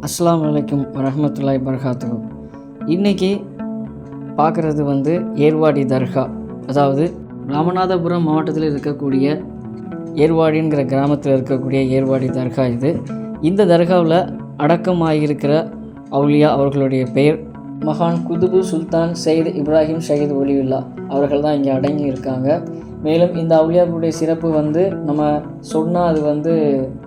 அஸ்லாம் வலைக்கும் வரமத்துல்லாய் வரகாத்து இன்றைக்கி பார்க்குறது வந்து ஏர்வாடி தர்கா. அதாவது ராமநாதபுரம் மாவட்டத்தில் இருக்கக்கூடிய ஏர்வாடிங்கிற கிராமத்தில் இருக்கக்கூடிய ஏர்வாடி தர்கா இது. இந்த தர்காவில் அடக்கமாகியிருக்கிற அவுலியா அவர்களுடைய பெயர் மகான் குதுபு சுல்தான் சையத் இப்ராஹிம் ஷஹீத் ஒலியுல்லா அவர்கள் தான் இங்கே அடங்கி இருக்காங்க மேலும் இந்த அவுலியாக்களுடைய சிறப்பு வந்து நம்ம சொன்னால் அது வந்து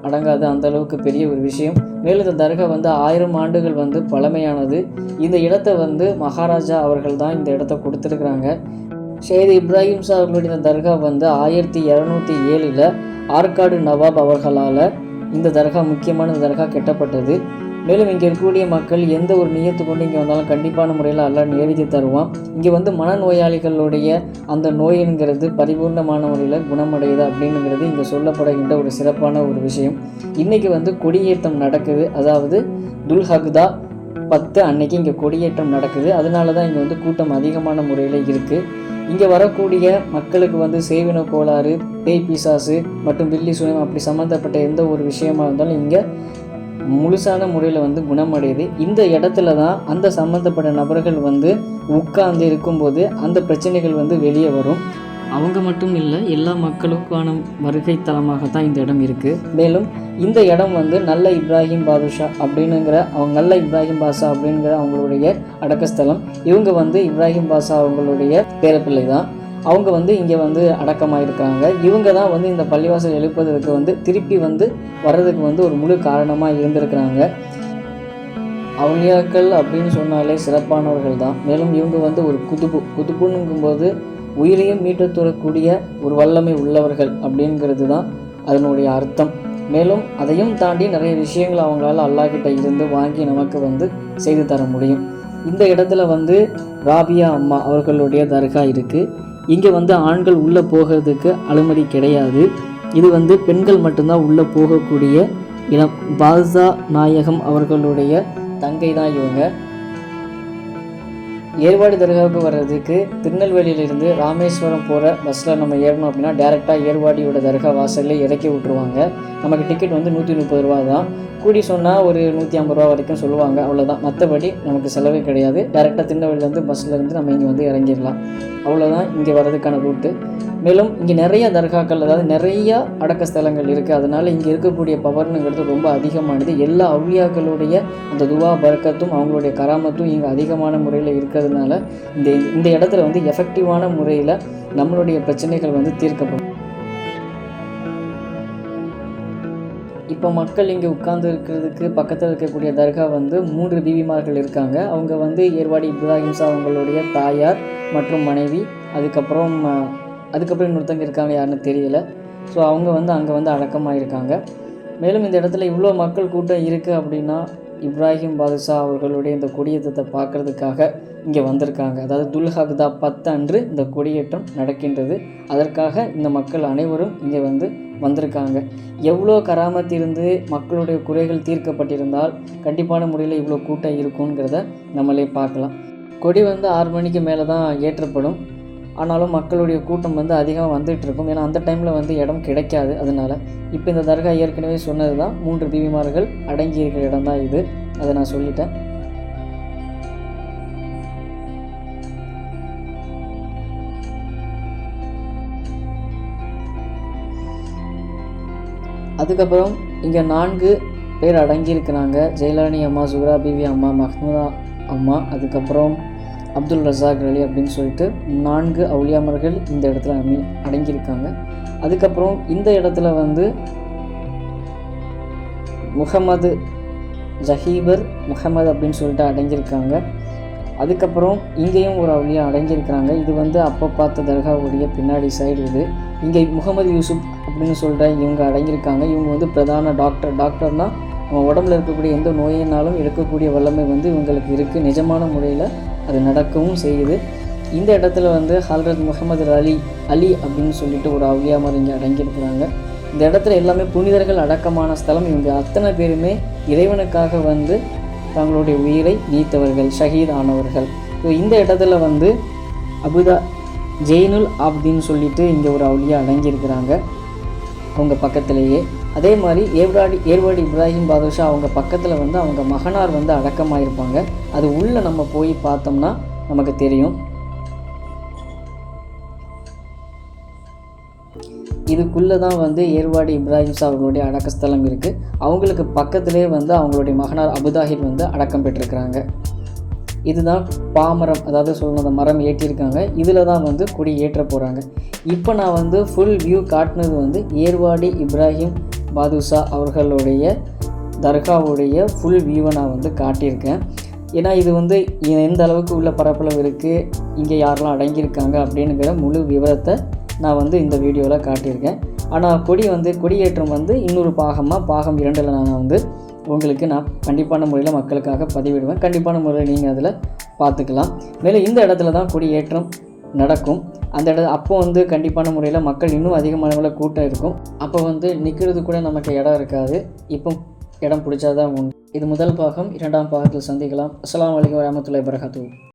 அடங்காது அந்த அளவுக்கு பெரிய ஒரு விஷயம். மேலும் இந்த தர்கா வந்து ஆயிரம் ஆண்டுகள் வந்து பழமையானது. இந்த இடத்த வந்து மகாராஜா அவர்கள் தான் இந்த இடத்த கொடுத்துருக்குறாங்க. ஷேத் இப்ராஹிம் ஷா அவர்களுடைய இந்த தர்கா வந்து ஆயிரத்தி இரநூத்தி ஏழில் ஆற்காடு நவாப் அவர்களால் இந்த தர்கா முக்கியமான இந்த தர்கா கெட்டப்பட்டது. மேலும் இங்கே இருக்கக்கூடிய மக்கள் எந்த ஒரு நியத்து கொண்டு இங்கே வந்தாலும் கண்டிப்பான முறையில் அல்ல நிறைவேற்றி தருவான். இங்கே வந்து மனநோயாளிகளுடைய அந்த நோய்ங்கிறது பரிபூர்ணமான முறையில் குணமடையுது அப்படின்னுங்கிறது இங்கே சொல்லப்படுகின்ற ஒரு சிறப்பான ஒரு விஷயம். இன்றைக்கி வந்து கொடியேற்றம் நடக்குது. அதாவது துல்ஹக்தா பத்து அன்னைக்கு இங்கே கொடியேற்றம் நடக்குது. அதனால தான் இங்கே வந்து கூட்டம் அதிகமான முறையில் இருக்குது இங்கே வரக்கூடிய மக்களுக்கு வந்து சேவின கோளாறு பேய் பிசாசு மற்றும் பில்லி சுயம் அப்படி சம்மந்தப்பட்ட எந்த ஒரு விஷயமா இருந்தாலும் இங்கே முழுசான முறையில் வந்து குணமடையுது. இந்த இடத்துல தான் அந்த சம்மந்தப்பட்ட நபர்கள் வந்து உட்கார்ந்து இருக்கும்போது அந்த பிரச்சனைகள் வந்து வெளியே வரும். அவங்க மட்டும் இல்லை எல்லா மக்களுக்கான வருகை தலமாக தான் இந்த இடம் இருக்குது மேலும் இந்த இடம் வந்து நல்ல இப்ராஹிம் பாதுஷா அப்படின்னுங்கிற அவங்க நல்ல இப்ராஹிம் பாஷா அப்படிங்கிற அவங்களுடைய அடக்கஸ்தலம். இவங்க வந்து இப்ராஹிம் பாஷா அவங்களுடைய பேரப்பிள்ளை தான். அவங்க வந்து இங்கே வந்து அடக்கமாயிருக்காங்க இவங்க தான் வந்து இந்த பள்ளிவாசல் எழுப்பதற்கு வந்து திருப்பி வந்து வர்றதுக்கு வந்து ஒரு முழு காரணமாக இருந்திருக்கிறாங்க. அவுளியாக்கள் அப்படின்னு சொன்னாலே சிறப்பானவர்கள் தான். மேலும் இவங்க வந்து ஒரு குதுப்பு குதுபுன்னுங்கும்போது உயிரையும் மீட்டு தரக்கூடிய ஒரு வல்லமை உள்ளவர்கள் அப்படிங்கிறது தான் அதனுடைய அர்த்தம். மேலும் அதையும் தாண்டி நிறைய விஷயங்கள் அவங்களால அல்லாஹிட்ட இருந்து வாங்கி நமக்கு வந்து செய்து தர முடியும். இந்த இடத்துல வந்து ராபியா அம்மா அவர்களுடைய தர்கா இருக்குது இங்கே வந்து ஆண்கள் உள்ளே போகிறதுக்கு அனுமதி கிடையாது. இது வந்து பெண்கள் மட்டும்தான் உள்ளே போகக்கூடிய இடம் பால்சா நாயகம் அவர்களுடைய தங்கை தான் இவங்க. ஏர்வாடி தர்காவுக்கு வர்றதுக்கு திருநெல்வேலியிலிருந்து ராமேஸ்வரம் போகிற பஸ்ஸில் நம்ம ஏறணும் அப்படின்னா டேரெக்டாக ஏர்வாடியோட தர்கா வாசல்ல இறக்கி விட்ருவாங்க நமக்கு டிக்கெட் வந்து நூற்றி முப்பது ரூபா தான். கூடி சொன்னால் ஒரு நூற்றி ஐம்பது ரூபா வரைக்கும் சொல்லுவாங்க. அவ்வளோதான் மற்றபடி நமக்கு செலவே கிடையாது. டேரெக்டாக திருநெல்வேலியிலேருந்து பஸ்ஸில் இருந்து நம்ம இங்கே வந்து இறங்கிடலாம். அவ்வளோதான் இங்கே வர்றதுக்கான ரூட்டு மேலும் இங்கே நிறைய தர்காக்கள் அதாவது நிறைய அடக்க ஸ்தலங்கள் இருக்குது அதனால் இங்கே இருக்கக்கூடிய பவர்னுங்கிறது ரொம்ப அதிகமானது. எல்லா அவுளியாக்களுடைய அந்த துவா பறக்கத்தும் அவங்களுடைய கராமத்தும் இங்கே அதிகமான முறையில் இருக்கிறதுனால இந்த இந்த இடத்துல வந்து எஃபெக்டிவான முறையில் நம்மளுடைய பிரச்சனைகள் வந்து தீர்க்கப்படும். இப்போ மக்கள் இங்கே உட்கார்ந்து இருக்கிறதுக்கு பக்கத்தில் இருக்கக்கூடிய தர்கா வந்து மூன்று பிபிமார்கள் இருக்காங்க. அவங்க வந்து ஏர்வாடி இப்ராஹிம்சா அவங்களுடைய தாயார் மற்றும் மனைவி. அதுக்கப்புறம் அதுக்கப்புறம் இன்னொருத்தங்க இருக்காங்க யாருன்னு தெரியல. ஸோ அவங்க வந்து அங்கே வந்து அடக்கமாக இருக்காங்க மேலும் இந்த இடத்துல இவ்வளோ மக்கள் கூட்டம் இருக்குது அப்படின்னா இப்ராஹிம் பாதுஷா அவர்களுடைய இந்த கொடியேற்றத்தை பார்க்கறதுக்காக இங்கே வந்திருக்காங்க. அதாவது துல்ஹக்தா பத்து அன்று இந்த கொடியேற்றம் நடக்கின்றது. அதற்காக இந்த மக்கள் அனைவரும் இங்கே வந்து வந்திருக்காங்க. எவ்வளோ கராமத் இருந்து மக்களுடைய குறைகள் தீர்க்கப்பட்டிருந்தால் கண்டிப்பான முறையில் இவ்வளோ கூட்டம் இருக்குங்கிறத நம்மளே பார்க்கலாம். கொடி வந்து ஆறு மணிக்கு மேலே தான் ஏற்றப்படும். ஆனாலும் மக்களுடைய கூட்டம் வந்து அதிகமாக வந்துட்டு இருக்கும். ஏன்னா அந்த டைமில் வந்து இடம் கிடைக்காது. அதனால் இப்போ இந்த தர்கா ஏற்கனவே சொன்னது தான் மூன்று தீவிமார்கள் அடங்கி இருக்கிற இடம் தான் இது. அதை நான் சொல்லிட்டேன். அதுக்கப்புறம் இங்கே நான்கு பேர் அடங்கியிருக்கிறாங்க. ஜெயலானி அம்மா சுகரா பிவி அம்மா மஹ்முதா அம்மா. அதுக்கப்புறம் அப்துல் ரசாக் அலி அப்படின்னு சொல்லிட்டு நான்கு அவுளியாமர்கள் இந்த இடத்துல அமி அடங்கியிருக்காங்க. அதுக்கப்புறம் இந்த இடத்துல வந்து முகமது ஜஹீபர் முகமது அப்படின்னு சொல்லிட்டு அடங்கியிருக்காங்க. அதுக்கப்புறம் இங்கேயும் ஒரு அவுளியா அடங்கியிருக்கிறாங்க. இது வந்து அப்போ பார்த்த தர்காவுடைய பின்னாடி சைடு இது. இங்கே முகமது யூசுப் அப்படின்னு சொல்லிட்டு இவங்க அடங்கியிருக்காங்க. இவங்க வந்து பிரதான டாக்டர். டாக்டர்னால் நம்ம உடம்புல இருக்கக்கூடிய எந்த நோயினாலும் எடுக்கக்கூடிய வல்லமை வந்து இவங்களுக்கு இருக்குது நிஜமான முறையில் அது நடக்கவும் செய்யுது. இந்த இடத்துல வந்து ஹல்ரத் முகமது அலி அலி அப்படின்னு சொல்லிட்டு ஒரு அவுளியாமர் இங்கே அடங்கியிருக்கிறாங்க. இந்த இடத்துல எல்லாமே புனிதர்கள் அடக்கமான ஸ்தலம். இவங்க அத்தனை பேருமே இறைவனுக்காக வந்து தங்களுடைய உயிரை நீத்தவர்கள் ஷஹீத் ஆனவர்கள். ஸோ இந்த இடத்துல வந்து அபுதா ஜெயினுல் அப்படின்னு சொல்லிட்டு இங்கே ஒரு அவுளியா அடங்கியிருக்கிறாங்க. அவங்க பக்கத்திலேயே. அதே மாதிரி ஏவ்ராடி ஏர்வாடி இப்ராஹிம் பாதுஷா அவங்க பக்கத்தில் வந்து அவங்க மகனார் வந்து அடக்கமாயிருப்பாங்க. அது உள்ளே நம்ம போய் பார்த்தோம்னா நமக்கு தெரியும். இதுக்குள்ளே தான் வந்து ஏர்வாடி இப்ராஹிம் ஷா அவர்களுடைய அடக்கஸ்தலம் இருக்குது அவங்களுக்கு பக்கத்திலே வந்து அவங்களுடைய மகனார் அபுதாஹிர் வந்து அடக்கம் பெற்றிருக்கிறாங்க. இதுதான் பாமரம் அதாவது சொல்லணும் அந்த மரம் ஏற்றியிருக்காங்க இதில் தான் வந்து கொடி ஏற்ற போகிறாங்க இப்போ நான் வந்து ஃபுல் வியூ காட்டினது வந்து ஏர்வாடி இப்ராஹிம் பாதுஷா அவர்களுடைய தர்காவுடைய ஃபுல் வியூவை நான் வந்து காட்டியிருக்கேன். ஏன்னா இது வந்து எந்த அளவுக்கு உள்ள பரப்பளவு இருக்குது இங்கே யாரெல்லாம் அடங்கியிருக்காங்க அப்படிங்கிற முழு விவரத்தை நான் வந்து இந்த வீடியோவில் காட்டியிருக்கேன். ஆனால் கொடி வந்து கொடியேற்றம் வந்து இன்னொரு பாகமாக பாகம் இரண்டில் நான் வந்து உங்களுக்கு நான் கண்டிப்பான முறையில் மக்களுக்காக பதிவிடுவேன். கண்டிப்பான முறையில் நீங்கள் அதில் பார்த்துக்கலாம். மேலும் இந்த இடத்துல தான் கொடியேற்றம் நடக்கும். அந்த இட அப்போ வந்து கண்டிப்பான முறையில் மக்கள் இன்னும் அதிகமான அளவில் கூட்டம் இருக்கும். அப்போ வந்து நிற்கிறது கூட நமக்கு இடம் இருக்காது. இப்போ இடம் பிடிச்சாதான் உண்டு. இது முதல் பாகம். இரண்டாம் பாகத்தில் சந்திக்கலாம். அஸ்லாம் அலைக்கும் வரமத்துல வரகாத்து